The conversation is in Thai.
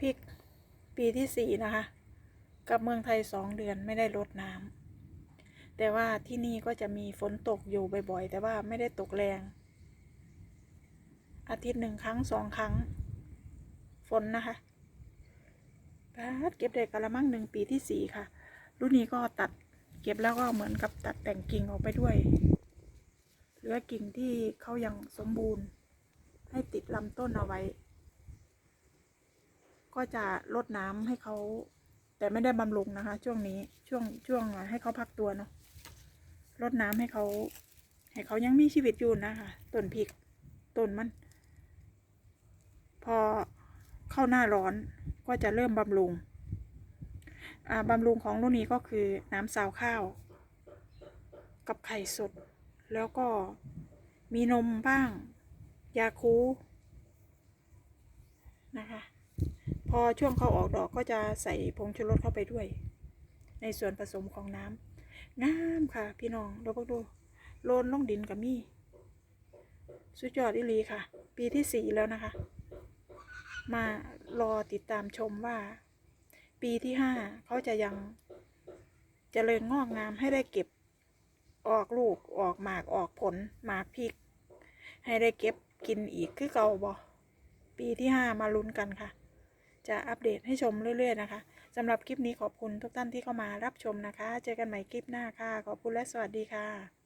พริกปีที่สี่นะคะ กับเมืองไทยสองเดือนไม่ได้ลดน้ำแต่ว่าที่นี่ก็จะมีฝนตกอยู่บ่อยๆ แต่ว่าไม่ได้ตกแรง อาทิตย์หนึ่งครั้งสองครั้ง ฝนนะคะป๊าดเก็บได้กะละมังหนึ่งปีที่สี่ค่ะ รุ่นนี้ก็ตัดเก็บแล้วก็เหมือนกับตัดแต่งกิ่งออกไปด้วย เหลือกิ่งที่เขายังสมบูรณ์ ให้ติดลำต้นเอาไว้ ก็จะลดน้ำให้เขา แต่ไม่ได้บำรุงนะคะ ช่วงนี้ช่วงช่วงให้เขาพักตัวเนาะลดน้ำให้เขา ให้เขายังมีชีวิตอยู่นะคะต้นพริกต้นมัน พอเข้าหน้าร้อนก็จะเริ่มบำรุงบำรุงของรุ่นนี้ก็คือน้ำซาวข้าว กับไข่สด แล้วก็มีนมบ้าง ยาคูนะคะ พอช่วงเขาออกดอกก็จะใส่ผงชูรสเข้าไปด้วย ในส่วนผสมของน้ำงามค่ะ พี่น้องเราก็ดูโลนลงดินกับมี่สุดยอดอิลีค่ะ ปีที่สี่แล้วนะคะ มารอติดตามชมว่า ปีที่ห้าเขาจะยังเจริญงอกงามให้ได้เก็บออกลูกออกหมากออกผลหมากพริก ให้ได้เก็บกินอีกคือเก่าบ่ปีที่ห้ามาลุ้นกันค่ะ จะอัปเดตให้ชมเรื่อย ๆ นะคะสำหรับคลิปนี้ขอบคุณทุกท่านที่เข้ามารับชมนะคะ เจอกันใหม่คลิปหน้าค่ะ ขอบคุณและสวัสดีค่ะ